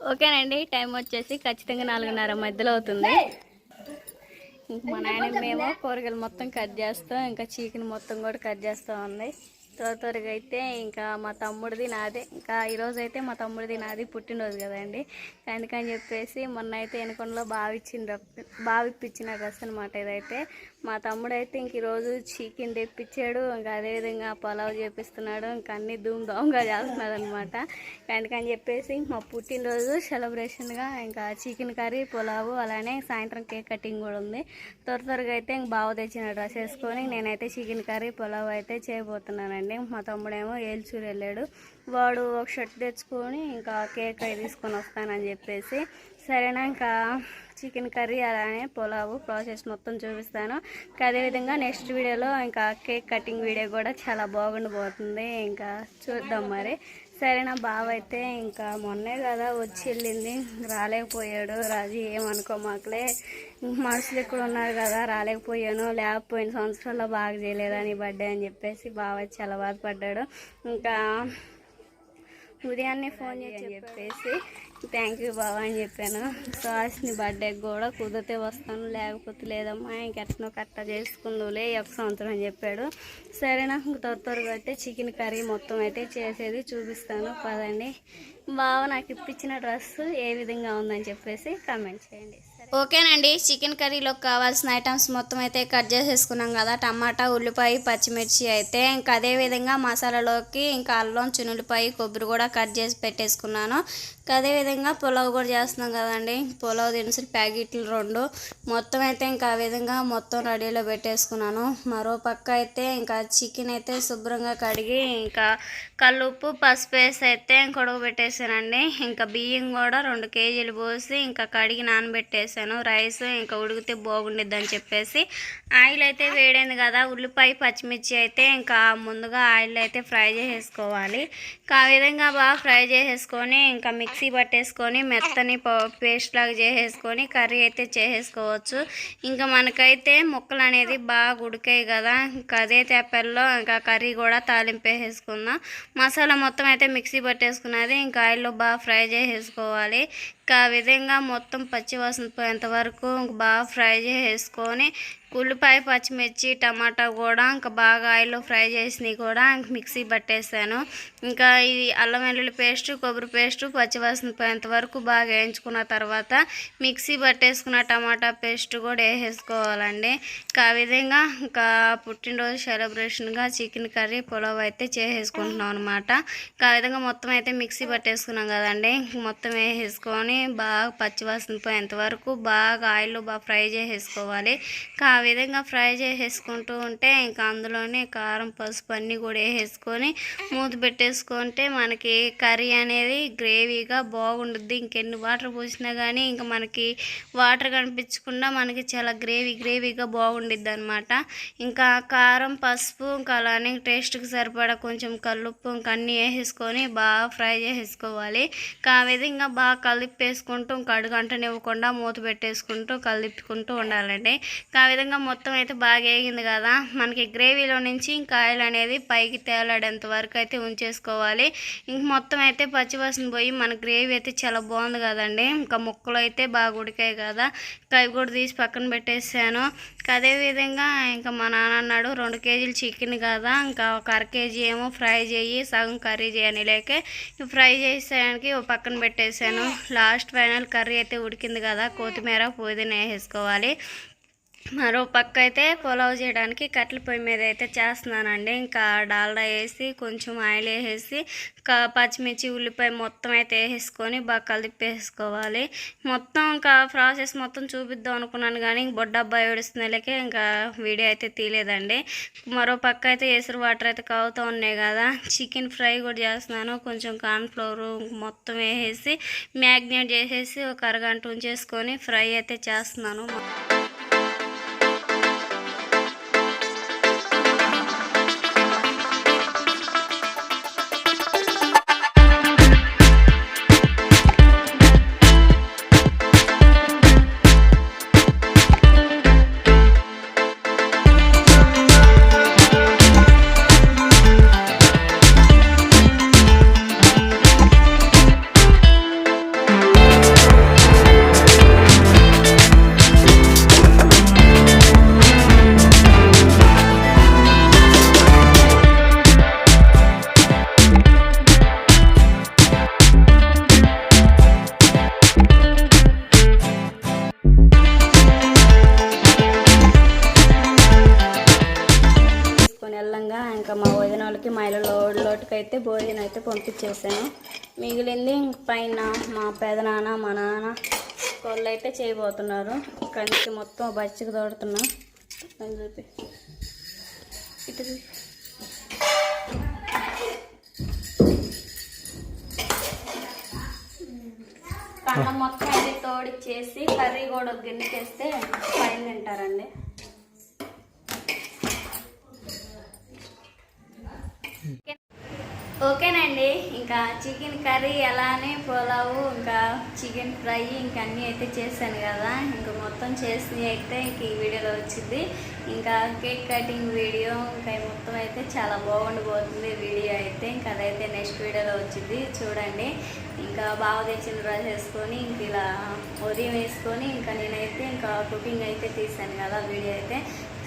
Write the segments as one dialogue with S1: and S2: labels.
S1: ఓకేనండి టైం వచ్చేసి ఖచ్చితంగా నాలుగున్నర మధ్యలో అవుతుంది. ఇంకా మా నాయన మేము కూరగాయలు మొత్తం కట్ చేస్తాం ఇంకా చికెన్ మొత్తం కూడా కట్ చేస్తూ ఉంది. త్వర త్వరగా అయితే ఇంకా మా తమ్ముడిది నాదే. ఇంకా ఈరోజు అయితే మా తమ్ముడిది నాది పుట్టినరోజు కదండి. అందుకని చెప్పేసి మొన్న అయితే ఎనకొండలో బావిచ్చిన బావిప్పించిన డ్రెస్ అనమాట ఇదైతే. మా తమ్ముడు అయితే ఇంక ఈరోజు చికెన్ తెప్పించాడు ఇంకా అదేవిధంగా పలావ్ చేపిస్తున్నాడు. ఇంకా అన్ని ధూమ్ ధామ్గా చేస్తున్నాడు అనమాట అందుకని చెప్పేసి మా పుట్టినరోజు సెలబ్రేషన్గా ఇంకా చికెన్ కర్రీ పులావు అలానే సాయంత్రం కేక్ కటింగ్ కూడా ఉంది. త్వర త్వరగా అయితే ఇంక బావ తెచ్చిన డ్రెస్ వేసుకొని నేనైతే చికెన్ కర్రీ పులావ్ అయితే చేయబోతున్నానండి. మా తమ్ముడేమో ఏల్చూరు వెళ్ళాడు. వాడు ఒక షర్ట్ తెచ్చుకొని ఇంకా కేక్ అవి తీసుకొని వస్తానని చెప్పేసి సరేనా ఇంకా చికెన్ కర్రీ అలానే పులావు ప్రాసెస్ మొత్తం చూపిస్తాను. ఇంకా అదేవిధంగా నెక్స్ట్ వీడియోలో ఇంకా కేక్ కటింగ్ వీడియో కూడా చాలా బాగుండిపోతుంది. ఇంకా చూద్దాం మరి. సరేనా బావ అయితే ఇంకా మొన్నే కదా వచ్చి వెళ్ళింది. రాలేకపోయాడు. రాజు ఏమనుకో మాకులే మనుషులు ఇక్కడ ఉన్నారు కదా రాలేకపోయాను. లేకపోయిన సంవత్సరంలో బాగా చేయలేదని బర్త్డే అని చెప్పేసి బావ చాలా బాధపడ్డాడు. ఇంకా ఉదయాన్నే ఫోన్ చేసి చెప్పేసి థ్యాంక్ యూ బాబా అని చెప్పాను. సుహాస్ని బర్త్డేకి కూడా కుదిరితే వస్తాను లేకపోతే లేదమ్మా ఇంకెట్నో కట్ట చేసుకుందులే ఒక సంవత్సరం అని చెప్పాడు. సరే నాకు త్వర త్వరగా అయితే చికెన్ కర్రీ మొత్తం అయితే చేసేది చూపిస్తాను పదండి. బావ నాకు ఇప్పించిన డ్రెస్ ఏ విధంగా ఉందని చెప్పేసి కామెంట్ చేయండి. ఓకేనండి. చికెన్ కర్రీలోకి కావాల్సిన ఐటమ్స్ మొత్తం అయితే కట్ చేసేసుకున్నాం కదా. టమాటా ఉల్లిపాయ పచ్చిమిర్చి అయితే ఇంకా అదే విధంగా మసాలాలోకి ఇంకా అల్లం చునులపాయ కొబ్బరి కూడా కట్ చేసి పెట్టేసుకున్నాను. అదేవిధంగా అదే విధంగా పులావ్ కూడా చేస్తున్నాం కదండి. పులావ్ దినుసులు ప్యాకెట్లు రెండు. మొత్తం అయితే ఇంకా ఆ విధంగా మొత్తం రెడీలో పెట్టేసుకున్నాను. మరో పక్క అయితే ఇంకా చికెన్ అయితే శుభ్రంగా కడిగి ఇంకా కల్లుప్పు పసుపు వేసి అయితే పెట్టేసానండి ఇంకా బియ్యం కూడా రెండు కేజీలు పోసి ఇంకా కడిగి నానబెట్టేసాను రైస్ ఇంకా ఉడికితే బాగుండిద్ది అని చెప్పేసి ఆయిల్ అయితే వేడైంది కదా. ఉల్లిపాయ పచ్చిమిర్చి అయితే ఇంకా ముందుగా ఆయిల్ అయితే ఫ్రై చేసేసుకోవాలి. ఆ విధంగా బాగా ఫ్రై చేసేసుకొని ఇంకా మిక్సీ పట్టేసుకొని మెత్తని పేస్ట్ లాగా చేసేసుకొని కర్రీ అయితే చేసేసుకోవచ్చు. ఇంకా మనకైతే ముక్కలు అనేది బాగా ఉడికాయి కదా. ఇంకా అదే తెప్పల్లో ఇంకా కర్రీ కూడా తాలింపేసేసుకుందాం. మసాలా మొత్తం అయితే మిక్సీ పట్టేసుకున్నది. ఇంకా ఆయిల్లో బాగా ఫ్రై చేసేసుకోవాలి. ఇంకా ఆ విధంగా మొత్తం పచ్చివాసన పోయేంత వరకు బాగా ఫ్రై చేసేసుకొని ఉల్లిపాయ పచ్చిమిర్చి టమాటా కూడా ఇంకా బాగా ఆయిల్లో ఫ్రై చేసినవి కూడా ఇంక మిక్సీ పట్టేసాను. ఇంకా ఇది అల్లం వెల్లుల్లి పేస్ట్ కొబ్బరి పేస్ట్ పచ్చివాసన పోయేంత వరకు బాగా వేయించుకున్న తర్వాత మిక్సీ పట్టేసుకున్న టమాటా పేస్ట్ కూడా వేసేసుకోవాలండి. ఇంకా ఆ విధంగా ఇంకా పుట్టినరోజు సెలబ్రేషన్గా చికెన్ కర్రీ పులావ్ అయితే చేసేసుకుంటున్నాం అనమాట ఇంకా ఆ విధంగా మొత్తం అయితే మిక్సీ పట్టేసుకున్నాం కదండి. మొత్తం వేసేసుకొని బాగా పచ్చివాసన పోయేంత వరకు బాగా ఆయిల్లో బాగా ఫ్రై చేసేసుకోవాలి. ఆ విధంగా ఫ్రై చేసేసుకుంటూ ఉంటే ఇంకా అందులోనే కారం పసుపు అన్నీ కూడా వేసేసుకొని మూత పెట్టేసుకుంటే మనకి కర్రీ అనేది గ్రేవీగా బాగుండుద్ది. ఇంకెన్ని వాటర్ పోసినా కానీ ఇంకా మనకి వాటర్ కనిపించకుండా మనకి చాలా గ్రేవీ గ్రేవీగా బాగుండిద్ది అనమాట ఇంకా కారం పసుపు ఇంకా అలానే టేస్ట్కి సరిపడా కొంచెం కల్లుప్పు ఇంకా అన్నీ వేసేసుకొని బాగా ఫ్రై చేసేసుకోవాలి. ఇంకా ఆ విధంగా బాగా కలిపి వేసుకుంటూ ఇంకా అడుగంటనివ్వకుండా మూత పెట్టేసుకుంటూ కలిపుకుంటూ ఉండాలండి. ఆ విధంగా మొత్తం అయితే బాగా వేగింది కదా. మనకి గ్రేవీలో నుంచి ఇంకా ఆయిల్ అనేది పైకి తేలాడేంత వరకు అయితే ఉంచేసుకోవాలి. ఇంక మొత్తం అయితే పచ్చివాసన పోయి మన గ్రేవీ అయితే చాలా బాగుంది కదండి. ఇంకా ముక్కలు అయితే బాగా ఉడికాయి కదా. ఇంకా అవి కూడా తీసి పక్కన పెట్టేసాను. ఇంకా అదేవిధంగా ఇంకా మా నాన్న అన్నాడు రెండు కేజీలు చికెన్ కదా. ఇంకా ఒక అర కేజీ ఏమో ఫ్రై చేయి సగం కర్రీ చేయని లేక ఫ్రై చేసేయడానికి పక్కన పెట్టేశాను లాస్ట్ ఫైనల్ కర్రీ అయితే ఉడికింది కదా కొత్తిమీర పుదీనా వేసుకోవాలి మరో పక్క అయితే పులావ్ చేయడానికి కట్టెల పొయ్యి మీద అయితే చేస్తున్నానండి. ఇంకా డాల్డా వేసి కొంచెం ఆయిల్ వేసేసి ఇంకా పచ్చిమిర్చి ఉల్లిపాయ మొత్తం అయితే వేసేసుకొని బాగా కలిపేసుకోవాలి మొత్తం ఇంకా ప్రాసెస్ మొత్తం చూపిద్దాం అనుకున్నాను కానీ బొడ్డబ్బాయి ఏడుస్తున్నలకే ఇంకా వీడియో అయితే తీయలేదండి. మరో పక్క అయితే ఎసురు వాటర్ అయితే కావుతూ ఉన్నాయి కదా. చికెన్ ఫ్రై కూడా చేస్తున్నాను. కొంచెం కార్న్ఫ్లోర్ మొత్తం వేసేసి మ్యాగ్నేట్ చేసేసి ఒక అరగంట ఉంచేసుకొని ఫ్రై అయితే చేస్తున్నాను. వదిన వాళ్ళకి లోటుకి అయితే భోజనం అయితే పంపించేసాను. మిగిలింది పైన మా పెదనాన్న మా నాన్న వాళ్ళు అయితే చేయబోతున్నారు కంచి మొత్తం బచ్చికి తోడుతున్నా. అని చెప్పి ఇటు చూపి. మొత్తం అయితే తోడిచ్చేసి కర్రీ కూడా గిన్నెకేస్తే పైన తింటారండి. ఓకేనండి. ఇంకా చికెన్ కర్రీ అలానే పులావు ఇంకా చికెన్ ఫ్రై ఇంకా అన్నీ అయితే చేశాను కదా. ఇంకా మొత్తం చేసినవి అయితే ఇంక ఈ వీడియోలో వచ్చింది. ఇంకా కేక్ కటింగ్ వీడియో ఇంకా మొత్తం అయితే చాలా బాగుండిపోతుంది వీడియో అయితే. ఇంకా అదైతే నెక్స్ట్ వీడియోలో వచ్చింది. చూడండి. ఇంకా బాగా తెచ్చిన డ్రెస్ వేసుకొని ఇంక ఇలా ఉదయం వేసుకొని ఇంకా నేనైతే ఇంకా కుకింగ్ అయితే తీసాను కదా వీడియో అయితే.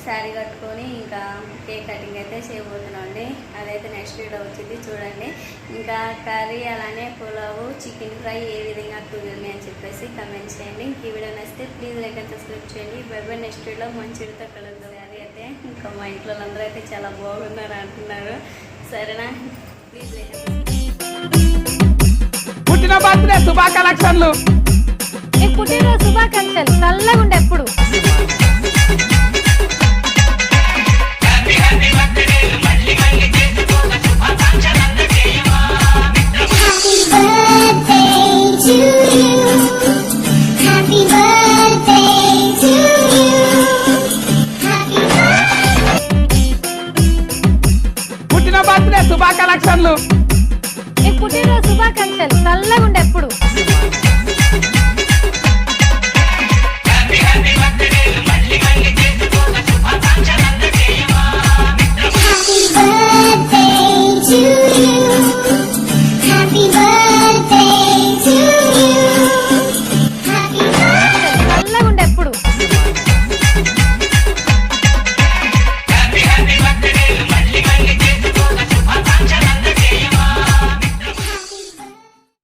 S1: శారీ కట్టుకొని ఇంకా కేక్ కటింగ్ అయితే చేయబోతున్నాం అండి అదైతే నెక్స్ట్ వీడియో వచ్చింది చూడండి. ఇంకా కర్రీ అలానే పులావు చికెన్ ఫ్రై ఏ విధంగా కుదిరింది అని చెప్పేసి కమెంట్ చేయండి. ఇంక ఈ వీడియో నచ్చితే ప్లీజ్ లైక్ అండ్ సబ్స్క్రైబ్ చేయండి. బై నెక్స్ట్ వీడియో మంచి వీడితో కలుద్దాం. అది అయితే ఇంకా మా ఇంట్లో అందరూ అయితే చాలా బాగున్నారు అంటున్నారు. సరేనా? ప్లీజ్ లైక్
S2: పుట్టిన బర్త్డే శుభాకాంక్షలు.
S3: పుట్టినరోజు శుభాకాంక్షలు? చల్లగా ఉండే ఎప్పుడు you.